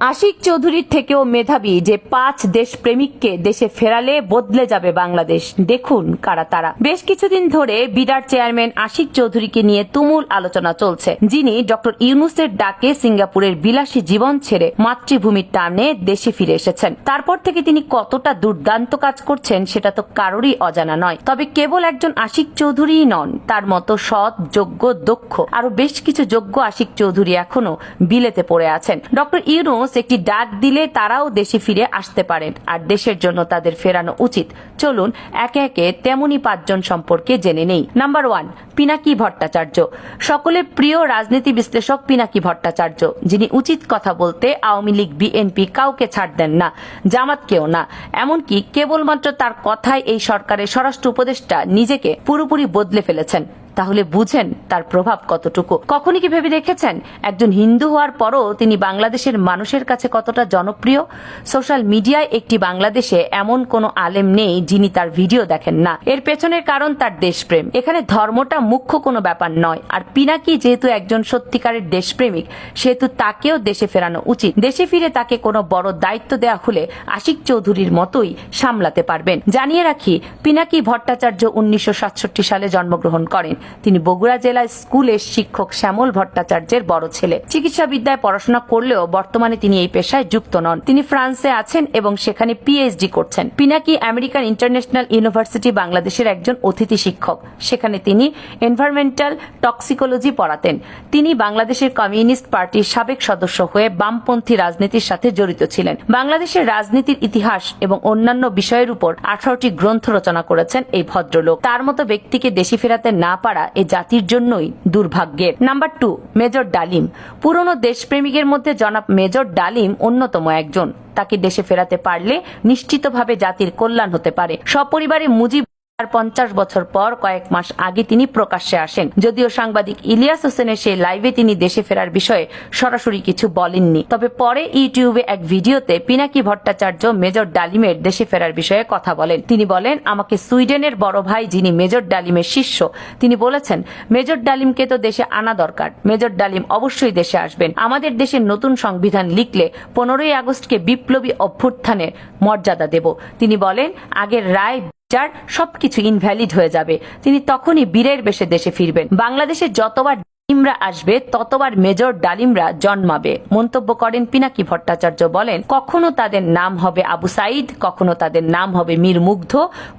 আশিক চৌধুরীর থেকেও মেধাবী যে পাঁচ দেশপ্রেমিককে দেশে ফেরালে বদলে যাবে বাংলাদেশ, দেখুন কারা তারা। বেশ কিছুদিন ধরে বিরাট চেয়ারম্যান আশিক চৌধুরীকে নিয়ে তুমুল আলোচনা চলছে। যিনি ডক্টর ইউনুসের ডাকে সিঙ্গাপুরের বিলাসী জীবন ছেড়ে মাতৃভূমির টানে দেশে ফিরে এসেছেন। তারপর থেকে তিনি কতটা দুর্দান্ত কাজ করছেন সেটা তো কারোরই অজানা নয়। তবে কেবল একজন আশিক চৌধুরীই নন, তার মতো সৎ, যোগ্য, দক্ষ আরও বেশ কিছু যোগ্য আশিক চৌধুরী এখনও বিলেতে পড়ে আছেন। ডক্টর ইউনুস একটি ডাক দিলে তারাও দেশে ফিরে আসতে পারেন। আর দেশের জন্য তাদের ফেরানো উচিত। চলুন, একে একে তেমনি পাঁচজন সম্পর্কে জেনে নেই। Number one, Pinaki Bhattacharya. সকলের প্রিয় রাজনীতি বিশ্লেষক পিনাকি ভট্টাচার্য, যিনি উচিত কথা বলতে আওয়ামী লীগ, বিএনপি কাউকে ছাড় দেন না, জামাতকেও না। এমনকি কেবলমাত্র তার কথায় এই সরকারের স্বরাষ্ট্র উপদেষ্টা নিজেকে পুরোপুরি বদলে ফেলেছেন। তাহলে বুঝেন তার প্রভাব কতটুকু। কখনই কি ভেবে দেখেছেন? একজন হিন্দু হওয়ার পরও তিনি বাংলাদেশের মানুষের কাছে কতটা জনপ্রিয়? সোশ্যাল মিডিয়ায় একটি বাংলাদেশে এমন কোনো আলেম নেই যিনি তার ভিডিও দেখেন না। এর পেছনের কারণ তার দেশপ্রেম। এখানে ধর্মটা মুখ্য কোনো ব্যাপার নয়। আর পিনাকি যেহেতু একজন সত্যিকারের দেশপ্রেমিক, সেহেতু তাকেও দেশে ফেরানো উচিত। দেশে ফিরে তাকে কোনো বড় দায়িত্ব দেওয়া হলে আশিক চৌধুরীর মতোই সামলাতে পারবেন। জানিয়ে রাখি, পিনাকি ভট্টাচার্য উনিশশো সাতষট্টি সালে জন্মগ্রহণ করেন। তিনি বগুড়া জেলার স্কুলের শিক্ষক শ্যামল ভট্টাচার্যের বড় ছেলে। চিকিৎসা বিদ্যায় পড়াশোনা করলেও বর্তমানে তিনি এই পেশায় যুক্ত নন। তিনি ফ্রান্সে আছেন এবং সেখানে পিএইচডি করছেন। পিনাকি আমেরিকান ইন্টারন্যাশনাল ইউনিভার্সিটি বাংলাদেশের একজন অতিথি শিক্ষক। সেখানে তিনি এনভায়রনমেন্টাল টক্সিকোলজি পড়াতেন। তিনি বাংলাদেশের কমিউনিস্ট পার্টির সাবেক সদস্য হয়ে বামপন্থী রাজনীতির সাথে জড়িত ছিলেন। বাংলাদেশের রাজনীতির ইতিহাস এবং অন্যান্য বিষয়ের উপর আঠারোটি গ্রন্থ রচনা করেছেন এই ভদ্রলোক। তার মতো ব্যক্তিকে দেশে ফেরাতে না পারা এ জাতির জন্যই দুর্ভাগ্যের। নাম্বার টু মেজর ডালিম। পুরনো দেশপ্রেমিকের মধ্যে জনাব মেজর ডালিম অন্যতম একজন। তাকে দেশে ফেরাতে পারলে নিশ্চিতভাবে জাতির কল্যাণ হতে পারে। সপরিবারে মুজিব আর পঞ্চাশ বছর পর কয়েক মাস আগে তিনি প্রকাশ্যে আসেন। যদিও সাংবাদিক ইলিয়াস হোসেনের সেই লাইভে তিনি দেশে ফেরার বিষয়ে সরাসরি কিছু বলেননি। তবে পরে ইউটিউবে এক ভিডিওতে পিনাকি ভট্টাচার্য মেজর ডালিমের দেশে ফেরার বিষয়ে কথা বলেন। তিনি বলেন, আমাকে সুইডেনের বড় ভাই যিনি মেজর ডালিমের শিষ্য, তিনি বলেছেন, মেজর ডালিমকে তো দেশে আনা দরকার। মেজর ডালিম অবশ্যই দেশে আসবেন। আমাদের দেশের নতুন সংবিধান লিখলে পনেরোই আগস্টকে বিপ্লবী অভ্যুত্থানের মর্যাদা দেব। তিনি বলেন, আগের রায় যার সবকিছু ইনভ্যালিড হয়ে যাবে। তিনি তখনই বীরের বেশে দেশে ফিরবেন। বাংলাদেশে যতবার ডালিমরা আসবে, ততবার মেজর ডালিমরা জন্মাবে। মন্তব্য করেন পিনাকি ভট্টাচার্য, বলেন, কখনো তাদের নাম হবে আবু সাইদ কখনো তাদের নাম হবে মীর মুগ্ধ,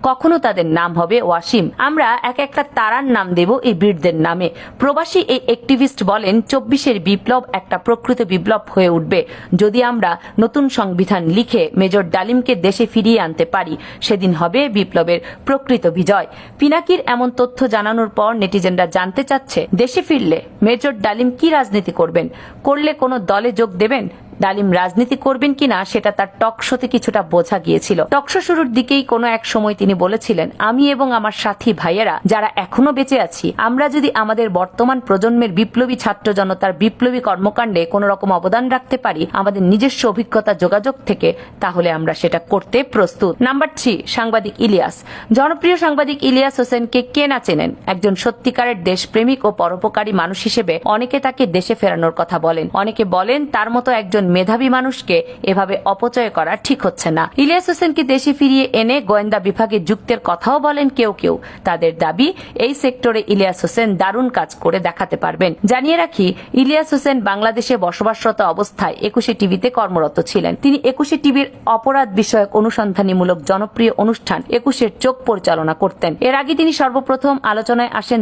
কখনো তাদের নাম হবে ওয়াসিম। আমরা এক একটা তারার নাম দেব এই বীরদের নামে। প্রবাসী এই অ্যাক্টিভিস্ট বলেন, চব্বিশের বিপ্লব একটা প্রকৃত বিপ্লব হয়ে উঠবে। যদি আমরা নতুন সংবিধান লিখে মেজর ডালিমকে দেশে ফিরিয়ে আনতে পারি, সেদিন হবে বিপ্লবের প্রকৃত বিজয়। পিনাকির এমন তথ্য জানানোর পর নেটিজেনরা জানতে চাচ্ছে, দেশে ফিরলে মেজর ডালিম কি রাজনীতি করবেন? করলে কোনো দলে যোগ দেবেন? ডালিম রাজনীতি করবেন কিনা সেটা তার টকশোতে কিছুটা বোঝা গিয়েছিল। টকশো শুরুর দিকেই কোনো এক সময় তিনি বলেছিলেন, আমি এবং আমার সাথী ভাইয়েরা, যারা এখনও বেঁচে আছি, আমরা যদি আমাদের বর্তমান প্রজন্মের বিপ্লবী ছাত্র জনতার বিপ্লবী কর্মকাণ্ডে কোনো রকম অবদান রাখতে পারি, আমাদের নিজস্ব অভিজ্ঞতা যোগাযোগ থেকে, তাহলে আমরা সেটা করতে প্রস্তুত। নাম্বার থ্রি, সাংবাদিক ইলিয়াস। জনপ্রিয় সাংবাদিক ইলিয়াস হোসেনকে কে না চেনেন? একজন সত্যিকারের দেশপ্রেমিক ও পরোপকারী মানুষ হিসেবে অনেকে তাকে দেশে ফেরানোর কথা বলেন। অনেকে বলেন, তার মতো একজন মেধাবী মানুষকে এভাবে অপচয় করা ঠিক হচ্ছে না। ইলিয়াস হোসেনকে দেশে ফিরিয়ে এনে গোয়েন্দা বিভাগে যুক্তের কথাও বলেন কেউ কেউ। তাদের দাবি, এই সেক্টরে ইলিয়াস হোসেন দারুণ কাজ করে দেখাতে পারবেন। জানিয়ে রাখি, ইলিয়াস হোসেন বাংলাদেশে বসবাসরত অবস্থায় একুশে টিভিতে কর্মরত ছিলেন। তিনি একুশে টিভির অপরাধ বিষয়ক অনুসন্ধানীমূলক জনপ্রিয় অনুষ্ঠান একুশের চোখ পরিচালনা করতেন। এর আগে তিনি সর্বপ্রথম আলোচনায় আসেন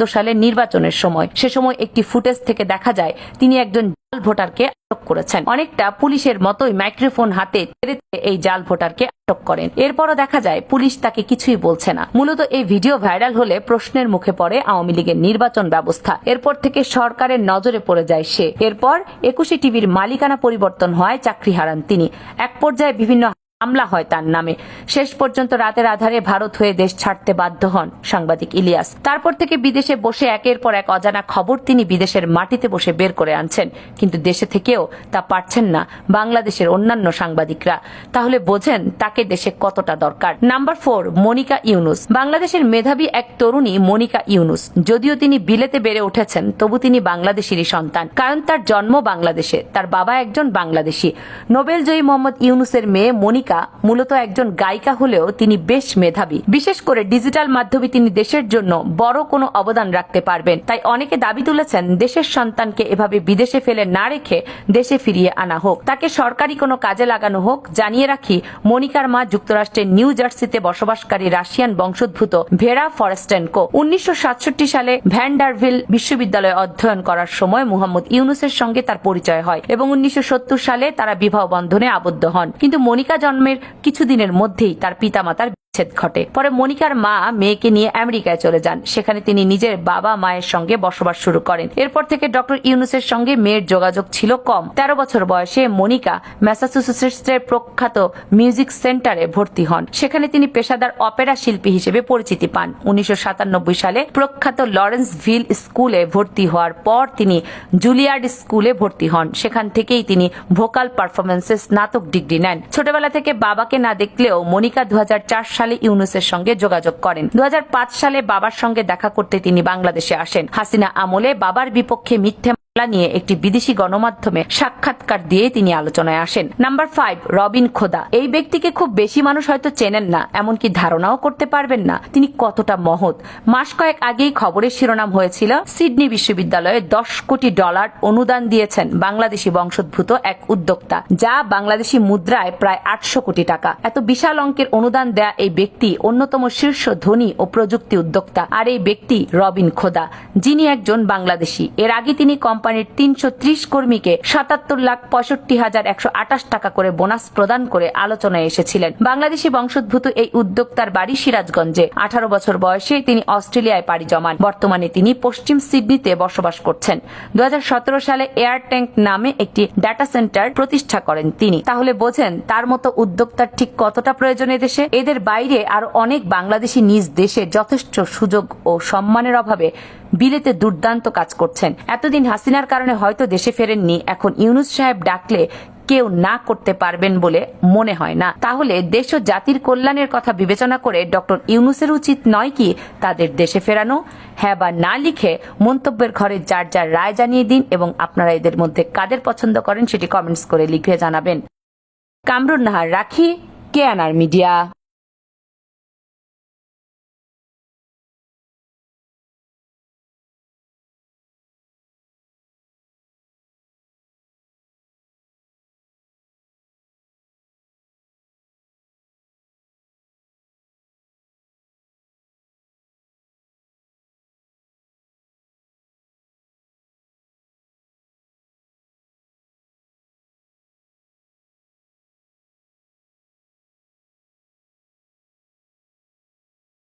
দু সালের নির্বাচনের সময়। সে সময় একটি ফুটেজ থেকে দেখা যায়, তিনি একজন ভোটারকে করেছেন। অনেকটা পুলিশের মতোই মাইক্রোফোন হাতে এই জাল ভোটারকে আটক করেন। এরপরও দেখা যায়, পুলিশ তাকে কিছুই বলছে না। মূলত এই ভিডিও ভাইরাল হলে প্রশ্নের মুখে পড়ে আওয়ামী লীগের নির্বাচন ব্যবস্থা। এরপর থেকে সরকারের নজরে পড়ে যায় সে। এরপর একুশে টিভির মালিকানা পরিবর্তন হয় চাকরি হারান তিনি। এক পর্যায়ে বিভিন্ন হামলা হয় তার নামে। শেষ পর্যন্ত রাতের আধারে ভারত হয়ে দেশ ছাড়তে বাধ্য হন সাংবাদিক ইলিয়াস। তারপর থেকে বিদেশে বসে একের পর এক অজানা খবর তিনি বিদেশের মাটিতে বসে বের করে আনছেন। কিন্তু দেশে থেকেও তা পারছেন না বাংলাদেশের অন্যান্য সাংবাদিকরা। তাহলে বোঝেন তাকে দেশে কতটা দরকার। Number four, Monika Yunus. বাংলাদেশের মেধাবী এক তরুণী মনিকা ইউনুস। যদিও তিনি বিলেতে বেড়ে উঠেছেন, তবু তিনি বাংলাদেশেরই সন্তান। কারণ তার জন্ম বাংলাদেশে, তার বাবা একজন বাংলাদেশি। নোবেলজয়ী মোহাম্মদ ইউনুসের মেয়ে মনিকা মূলত একজন গায়িকা হলেও তিনি বেশ মেধাবী। বিশেষ করে ডিজিটাল মাধ্যমে তিনি দেশের জন্য বড় কোনো অবদান রাখতে পারবেন। তাই অনেকে দাবি তুলেছেন দেশের সন্তানকে এভাবে বিদেশে ফেলে না রেখে দেশে ফিরিয়ে আনা হোক। তাকে সরকারি কোনো কাজে লাগানো হোক। জানিয়ে রাখি মনিকার মা যুক্তরাষ্ট্রের নিউ জার্সিতে বসবাসকারী রাশিয়ান বংশোদ্ভূত ভেরা ফরেস্টেনকো উনিশশো সাতষট্টি সালে ভ্যান্ডারভিল বিশ্ববিদ্যালয়ে অধ্যয়ন করার সময় মুহাম্মদ ইউনুসের সঙ্গে তার পরিচয় হয় এবং উনিশশো সত্তর সালে তারা বিবাহ বন্ধনে আবদ্ধ হন। কিন্তু মনিকা জন্মের কিছুদিনের মধ্যেই তার পিতামাতার বিচ্ছেদ ঘটে। পরে মনিকার মা মেয়েকে নিয়ে আমেরিকায় চলে যান। সেখানে তিনি নিজের বাবা মায়ের সঙ্গে বসবাস শুরু করেন। এরপর থেকে ডক্টর ইউনুসের সঙ্গে মেয়ের যোগাযোগ ছিল কম। তেরো বছর বয়সে মনিকা ম্যাসাচুসেটসের প্রখ্যাত মিউজিক সেন্টারে ভর্তি হন। সেখানে তিনি পেশাদার অপেরা শিল্পী হিসেবে পরিচিতি পান। উনিশশো সাতানব্বই সালে প্রখ্যাত লরেন্স ভিল স্কুলে ভর্তি হওয়ার পর তিনি জুলিয়ার্ড স্কুলে ভর্তি হন। সেখান থেকেই তিনি ভোকাল পারফরমেন্সে স্নাতক ডিগ্রি নেন। ছোটবেলা থেকে বাবাকে না দেখলেও মনিকা দু সালে ইউনুসের সঙ্গে যোগাযোগ করেন। দু হাজার পাঁচ সালে বাবার সঙ্গে দেখা করতে তিনি বাংলাদেশে আসেন। হাসিনা আমলে বাবার বিপক্ষে মিথ্যে নিয়ে একটি বিদেশি গণমাধ্যমে সাক্ষাৎকার দিয়ে তিনি আলোচনায় আসেন। নাম্বার ফাইভ, রবিন খোদা। এই ব্যক্তিকে খুব বেশি মানুষ হয়তো চেনেন না, এমনকি ধারণাও করতে পারবেন না। তিনি কতটা মহৎ। মাস কয়েক আগেই খবরের শিরোনাম হয়েছিল, সিডনি বিশ্ববিদ্যালয়ে দশ কোটি ডলার অনুদান দিয়েছেন বাংলাদেশি বংশোদ্ভূত এক উদ্যোক্তা, যা বাংলাদেশি মুদ্রায় প্রায় আটশো কোটি টাকা। এত বিশাল অঙ্কের অনুদান দেয়া এই ব্যক্তি অন্যতম শীর্ষ ধনী ও প্রযুক্তি উদ্যোক্তা। আর এই ব্যক্তি রবিন খোদা, যিনি একজন বাংলাদেশি। এর আগে তিনি কোম্পানির তিনশো ত্রিশ কর্মীকে সাতাত্তর লাখ পঁয়ষট্টি হাজার একশো আটাশ টাকা করে বোনাস প্রদান করে আলোচনায় এসেছিলেন। বাংলাদেশি বংশোদ্ভূত এই উদ্যোক্তার বাড়ি সিরাজগঞ্জে। আঠারো বছর বয়সে তিনি অস্ট্রেলিয়ায় পাড়ি জমান। বর্তমানে তিনি পশ্চিম সিডনিতে বসবাস করছেন। দু হাজার সতেরো সালে এয়ার ট্যাঙ্ক নামে একটি ডাটা সেন্টার প্রতিষ্ঠা করেন তিনি। তাহলে বোঝেন, তার মতো উদ্যোক্তার ঠিক কতটা প্রয়োজন দেশে এদের বাইরে আরও অনেক বাংলাদেশি নিজ দেশে যথেষ্ট সুযোগ ও সম্মানের অভাবে বিলেতে দুর্দান্ত কাজ করছেন। এতদিন হাসিনার কারণে হয়তো দেশে ফেরেননি। এখন ইউনুস সাহেব ডাকলে কেউ না করতে পারবেন বলে মনে হয় না। তাহলে দেশ ও জাতির কল্যাণের কথা বিবেচনা করে ডক্টর ইউনুসের উচিত নয় কি তাদের দেশে ফেরানো? হ্যাঁ বা না লিখে মন্তব্যের ঘরে যার যার রায় জানিয়ে দিন এবং আপনারা এদের মধ্যে কাদের পছন্দ করেন সেটি কমেন্টস করে লিখে জানাবেন। কামরুন নাহার রাখি কে আনার মিডিয়া।